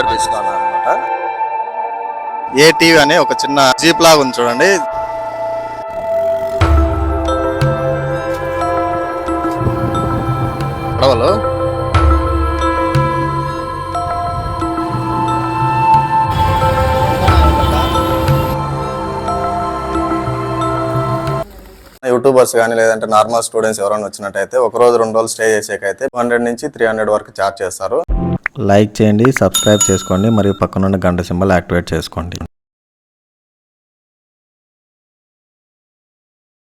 Mypadu beach అనమాట ATV అనే ఒక చిన్న జీప్ లాగా ఉంది చూడండి. పడవలు? యూట్యూబర్స్ కానీ లేదంటే నార్మల్ స్టూడెంట్స్ ఎవరైనా వచ్చినట్టయితే ఒక రోజు రెండు రోజులు స్టే చేసేకైతే హండ్రెడ్ నుంచి త్రీ హండ్రెడ్ వరకు ఛార్జ్ చేస్తారు. లైక్ చేయండి సబ్స్క్రైబ్ చేసుకోండి మరియు పక్కనున్న గంట సింబల్ యాక్టివేట్ చేసుకోండి.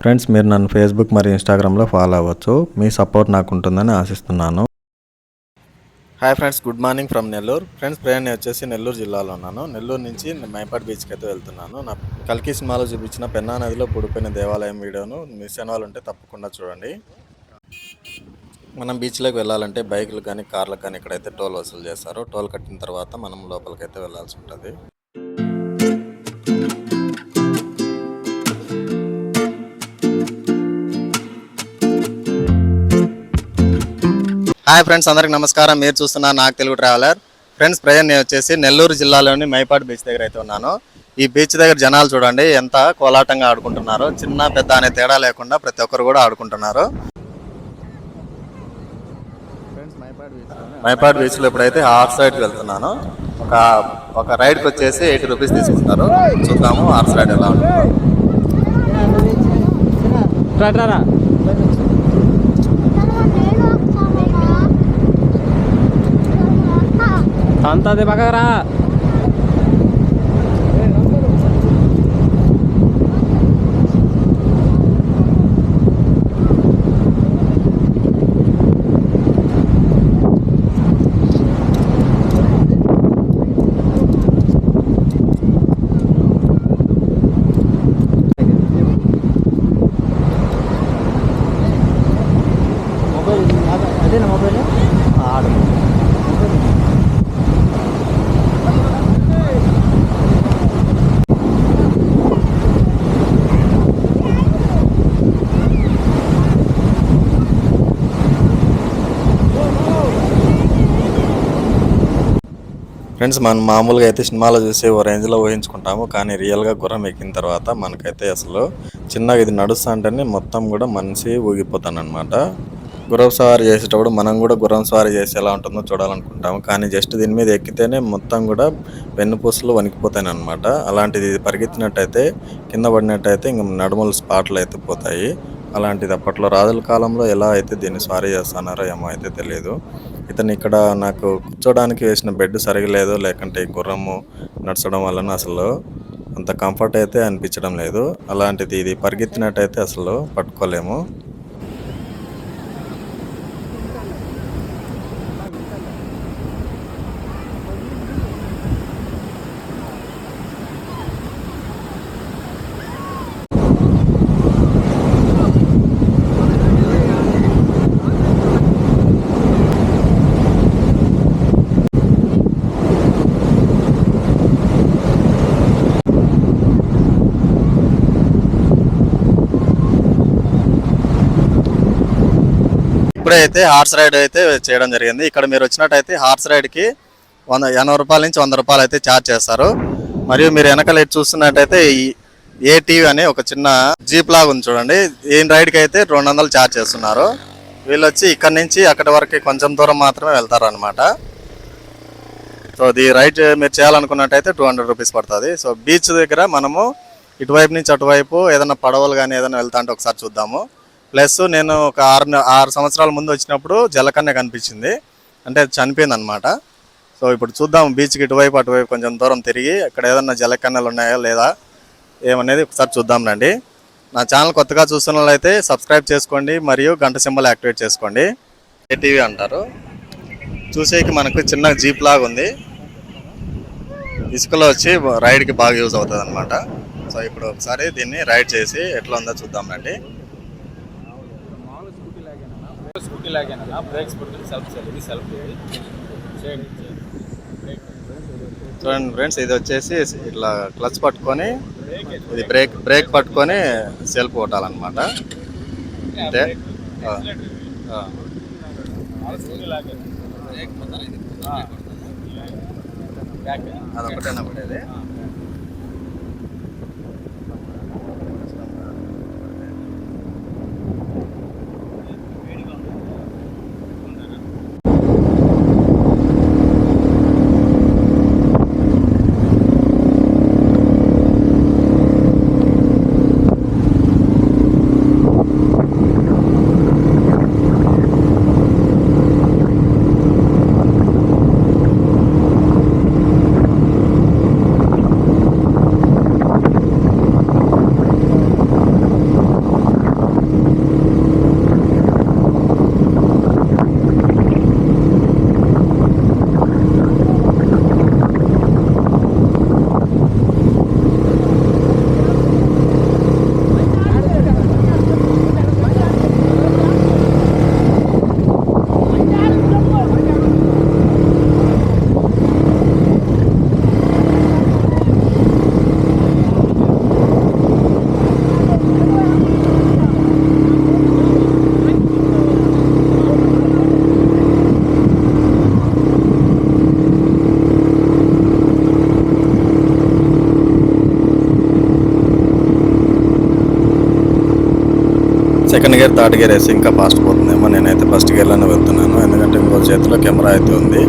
ఫ్రెండ్స్ మీరు నన్ను ఫేస్బుక్ మరియు ఇన్స్టాగ్రామ్లో ఫాలో అవ్వచ్చు. మీ సపోర్ట్ నాకు ఉంటుందని ఆశిస్తున్నాను. Hi friends good morning from Nellore. Friends ప్రయాణం వచ్చేసి నెల్లూరు జిల్లాలో ఉన్నాను. నెల్లూరు నుంచి మైపాడ్ బీచ్కి అయితే వెళ్తున్నాను. నా కల్కి సినిమాలో చూపించిన పెన్నా నదిలో పుడిపోయిన దేవాలయం వీడియోను మిస్ అయిన వాళ్ళు ఉంటే తప్పకుండా చూడండి. మనం బీచ్లోకి వెళ్ళాలంటే బైకులు కానీ కార్లకు కానీ ఇక్కడైతే టోల్ వసూలు చేస్తారు టోల్ కట్టిన తర్వాత మనం లోపలికైతే వెళ్ళాల్సి ఉంటుంది. హాయ్ ఫ్రెండ్స్ అందరికి నమస్కారం. మీరు చూస్తున్నా నాకు తెలుగు ట్రావెలర్ ఫ్రెండ్స్ ప్రజెంట్ నేను వచ్చేసి నెల్లూరు జిల్లాలోని మైపాడు బీచ్ దగ్గర అయితే ఉన్నాను. ఈ బీచ్ దగ్గర జనాలు చూడండి ఎంత కోలాటంగా ఆడుకుంటున్నారు. చిన్న పెద్ద అనే తేడా లేకుండా ప్రతి ఒక్కరు కూడా ఆడుకుంటున్నారు. మైపాడు బీచ్లో ఇప్పుడైతే హాఫ్ సైడ్కి వెళ్తున్నాను. ఒక ఒక రైడ్కి వచ్చేసి ఎయిటీ రూపీస్ తీసుకుంటారు. చూద్దాము హాఫ్ సైడ్ ఎలా ఉంటుందో. అంతా పక్కకు రా. ఫ్రెండ్స్ మనం మామూలుగా అయితే సినిమాలో చూసి ఓ రేంజ్లో ఊహించుకుంటాము. కానీ రియల్గా గుర్రం ఎక్కిన తర్వాత మనకైతే అసలు చిన్నగా ఇది నడుస్తా అంటేనే మొత్తం కూడా మనిషి ఊగిపోతాను అనమాట గుర్రం సవారీ చేసేటప్పుడు మనం కూడా గుర్రం సవారీ చేసి ఎలా ఉంటుందో చూడాలనుకుంటాము. కానీ జస్ట్ దీని మీద ఎక్కితేనే మొత్తం కూడా వెన్నుపూసలు వణికిపోతాయి అనమాట అలాంటిది ఇది పరిగెత్తినట్టయితే కింద పడినట్టయితే ఇంక నడుముల స్పాట్లు అయితే పోతాయి. అలాంటిది అప్పట్లో రాజుల కాలంలో ఎలా అయితే దీన్ని స్వారీ చేస్తున్నారో ఏమో అయితే తెలియదు ఇతను ఇక్కడ నాకు కూర్చోడానికి వేసిన బెడ్ సరిగా లేదు లేకుంటే ఈ గుర్రము నడచడం వలన అసలు అంత కంఫర్ట్ అయితే అనిపించడం లేదు. అలాంటిది ఇది పరిగెత్తినట్టయితే అసలు పట్టుకోలేము. ఇప్పుడే అయితే హార్స్ రైడ్ అయితే చేయడం జరిగింది. ఇక్కడ మీరు వచ్చినట్టయితే హార్స్ రైడ్కి వంద ఎనభై రూపాయల నుంచి వంద రూపాయలు అయితే ఛార్జ్ చేస్తారు. మరియు మీరు వెనకాల చూస్తున్నట్టయితే ఈ ఏటీవీ అనే ఒక చిన్న జీప్ లాగా ఉంది చూడండి. ఈ రైడ్కి అయితే రెండు వందలు ఛార్జ్ చేస్తున్నారు. వీళ్ళు వచ్చి ఇక్కడ నుంచి అక్కడి వరకు కొంచెం దూరం మాత్రమే వెళ్తారనమాట సో ఇది రైడ్ మీరు చేయాలనుకున్నట్టయితే టూ హండ్రెడ్ రూపీస్ పడుతుంది. సో బీచ్ దగ్గర మనము ఇటువైపు నుంచి అటువైపు ఏదైనా పడవలు కానీ ఏదైనా వెళ్తా అంటే ఒకసారి చూద్దాము. ప్లస్ నేను ఒక ఆరు ఆరు సంవత్సరాల ముందు వచ్చినప్పుడు జలకన్య కనిపించింది. అంటే చనిపోయింది అనమాట సో ఇప్పుడు చూద్దాం బీచ్కి ఇటువైపు అటువైపు కొంచెం దూరం తిరిగి అక్కడ ఏదన్నా జలకన్యలు ఉన్నాయా లేదా ఏమనేది ఒకసారి చూద్దాం రండి. నా ఛానల్ కొత్తగా చూస్తున్న వాళ్ళైతే సబ్స్క్రైబ్ చేసుకోండి మరియు గంట సింబల్ యాక్టివేట్ చేసుకోండి. ఏటీవీ అంటారు. చూసేకి మనకు చిన్న జీప్ లాగా ఉంది. ఇసుకలో వచ్చి రైడ్కి బాగా యూజ్ అవుతుంది అనమాట సో ఇప్పుడు ఒకసారి దీన్ని రైడ్ చేసి ఎట్లా ఉందో చూద్దాం రండి. స్కూటీ లాగేనా బ్రేక్స్ పడుతుంది సెల్ఫ్ సెల్ ఇది సెల్ఫ్ ఇది చేయండి చూడండి ఫ్రెండ్స్ ఇది వచ్చేసి ఇట్లా క్లచ్ పట్టుకొని ఇది బ్రేక్ బ్రేక్ పట్టుకొని సెల్ఫ్ కొట్టాలన్నమాట. అంటే అదొకటేనా పడేది? సెకండ్ గేర్ థర్డ్ గేర్ వేసి ఇంకా ఫాస్ట్ పోతుందేమో. నేనైతే ఫస్ట్ గేర్లోనే వెళ్తున్నాను. ఎందుకంటే ఇంకో చేతిలో కెమెరా అయితే ఉంది.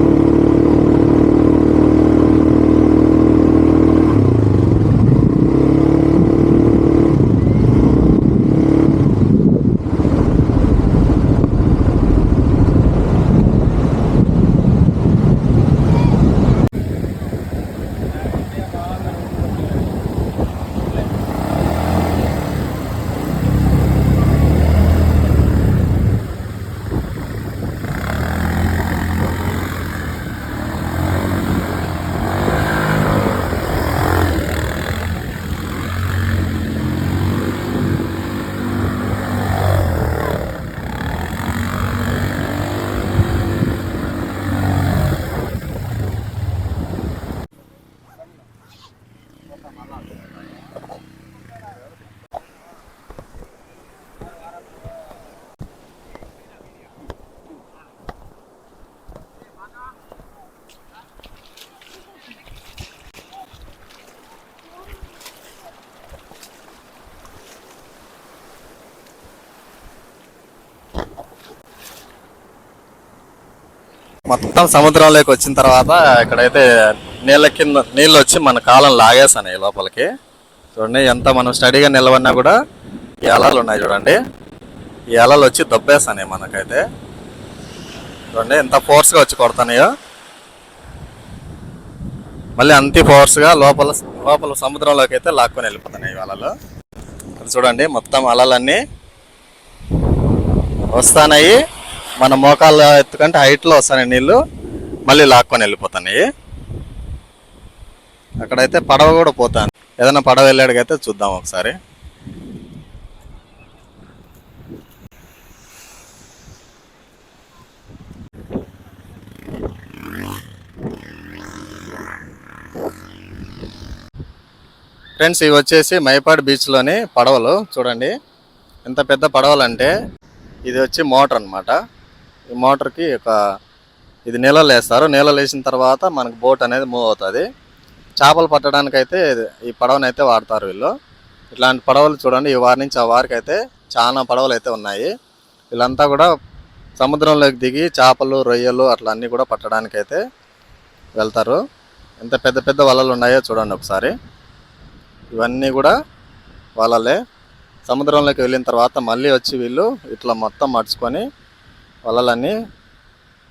మొత్తం సముద్రంలోకి వచ్చిన తర్వాత ఇక్కడైతే నీళ్ళ కింద నీళ్ళు వచ్చి మన కాలం లాగేసాయి లోపలికి. చూడండి ఎంత మనం స్టడీగా నిలబడినా కూడా ఈ అలలు ఉన్నాయి చూడండి. ఈ అలలు వచ్చి దబ్బేస్తాయి మనకైతే. చూడండి ఎంత ఫోర్స్గా వచ్చి కొడుతున్నాయో. మళ్ళీ అంతే ఫోర్స్గా లోపల లోపల సముద్రంలోకి అయితే లాక్కొని వెళ్ళిపోతున్నాయి ఈ అలలు. చూడండి మొత్తం అలలన్నీ వస్తాయి మన మోకాళ్ళ ఎత్తుకంటే హైట్లో వస్తాయి నీళ్ళు. మళ్ళీ లాక్కొని వెళ్ళిపోతున్నాయి అక్కడైతే పడవ కూడా పోతాను. ఏదైనా పడవ వెళ్ళాడికైతే చూద్దాం ఒకసారి. ఫ్రెండ్స్ ఇవి వచ్చేసి మైపాడు బీచ్లోని పడవలు. చూడండి. ఎంత పెద్ద పడవలు అంటే ఇది వచ్చి మోటార్ అనమాట ఈ మోటార్కి ఒక ఇది నీళ్ళలో వేస్తారు. నీళ్ళలో వేసిన తర్వాత మనకు బోట్ అనేది మూవ్ అవుతుంది. చేపలు పట్టడానికైతే ఈ పడవని అయితే వాడతారు వీళ్ళు. ఇట్లాంటి పడవలు చూడండి ఈ వారి నుంచి ఆ వారికి అయితే చాలా పడవలు అయితే ఉన్నాయి. వీళ్ళంతా కూడా సముద్రంలోకి దిగి చేపలు రొయ్యలు అట్లా అన్నీ కూడా పట్టడానికైతే వెళ్తారు. ఎంత పెద్ద పెద్ద వలలు ఉన్నాయో చూడండి ఒకసారి. ఇవన్నీ కూడా వలలే. సముద్రంలోకి వెళ్ళిన తర్వాత మళ్ళీ వచ్చి వీళ్ళు ఇట్లా మొత్తం మడుచుకొని వలలన్నీ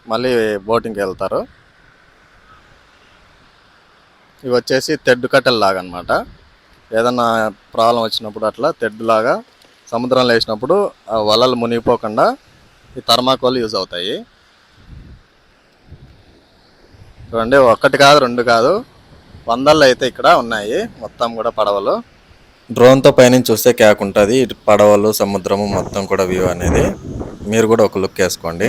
మళ్ళీ బోటింగ్కి వెళ్తారు. ఇవి వచ్చేసి తెడ్డు కట్టెలలాగా అనమాట ఏదన్నా ప్రాబ్లం వచ్చినప్పుడు అట్లా తెడ్డు లాగా సముద్రంలో వేసినప్పుడు ఆ వలలు మునిగిపోకుండా ఈ థర్మాకోల్ యూజ్ అవుతాయి. చూడండి ఒక్కటి కాదు రెండు కాదు వందల్లో అయితే ఇక్కడ ఉన్నాయి మొత్తం కూడా పడవలు. డ్రోన్తో పైనుంచి చూస్తే క్యాక్ ఉంటుంది. ఇటు పడవలు సముద్రము మొత్తం కూడా వ్యూ అనేది. మీరు కూడా ఒక లుక్ వేసుకోండి.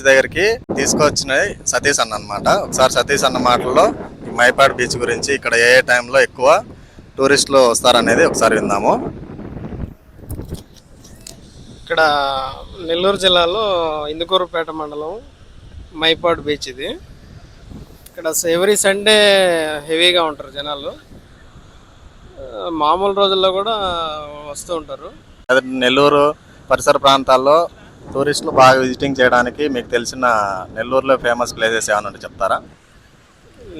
బీచ్ దగ్గరికి తీసుకొచ్చిన సతీష్ అన్న అనమాట ఒకసారి సతీష్ అన్న మాటల్లో మైపాడ్ బీచ్ గురించి ఇక్కడ ఏ ఏ టైంలో ఎక్కువ టూరిస్టులు వస్తారనేది ఒకసారి విందాము. ఇక్కడ నెల్లూరు జిల్లాలో ఇందుకూరుపేట మండలం మైపాడు బీచ్ ఇది. ఇక్కడ ఎవ్రీ సండే హెవీగా ఉంటారు జనాలు. మామూలు రోజుల్లో కూడా వస్తూ ఉంటారు. నెల్లూరు పరిసర ప్రాంతాల్లో టూరిస్టులు బాగా విజిటింగ్ చేయడానికి మీకు తెలిసిన నెల్లూరులో ఫేమస్ ప్లేసెస్ ఏమైనా ఉంటే చెప్తారా?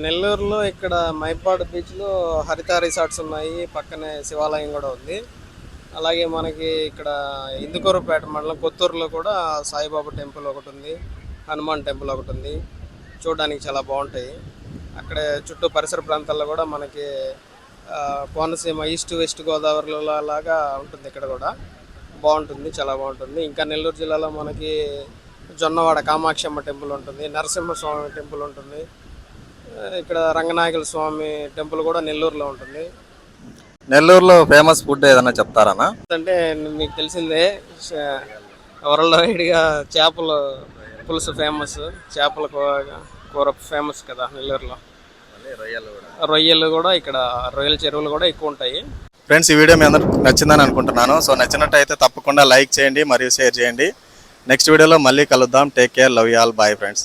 నెల్లూరులో ఇక్కడ మైపాడు బీచ్లో హరిత రిసార్ట్స్ ఉన్నాయి పక్కనే శివాలయం కూడా ఉంది. అలాగే మనకి ఇక్కడ ఇందుకూరుపేట మండలం కొత్తూరులో కూడా సాయిబాబా టెంపుల్ ఒకటి ఉంది హనుమాన్ టెంపుల్ ఒకటి ఉంది. చూడడానికి చాలా బాగుంటాయి. అక్కడ చుట్టూ పరిసర ప్రాంతాల్లో కూడా మనకి కోనసీమ ఈస్ట్ వెస్ట్ గోదావరిలో లాగా ఉంటుంది ఇక్కడ కూడా. బాగుంటుంది చాలా బాగుంటుంది. ఇంకా నెల్లూరు జిల్లాలో మనకి జొన్నవాడ కామాక్షమ్మ టెంపుల్ ఉంటుంది నరసింహస్వామి టెంపుల్ ఉంటుంది. ఇక్కడ రంగనాయకుల స్వామి టెంపుల్ కూడా నెల్లూరులో ఉంటుంది. నెల్లూరులో ఫేమస్ ఫుడ్ ఏదైనా చెప్తారనా? అంటే మీకు తెలిసిందే వరల్డ్ వైడ్గా చేపలు పులుసు ఫేమస్ చేపల కూర ఫేమస్ కదా నెల్లూరులో. రొయ్యలు కూడా ఇక్కడ రొయ్యల చెరువులు కూడా ఎక్కువ ఉంటాయి. ఫ్రెండ్స్ ఈ వీడియో మీ అందరికి నచ్చిందని అనుకుంటున్నాను. సో నచ్చినట్టయితే తప్పకుండా లైక్ చేయండి మరియు షేర్ చేయండి. నెక్స్ట్ వీడియోలో మళ్ళీ కలుద్దాం. Take care love y'all bye friends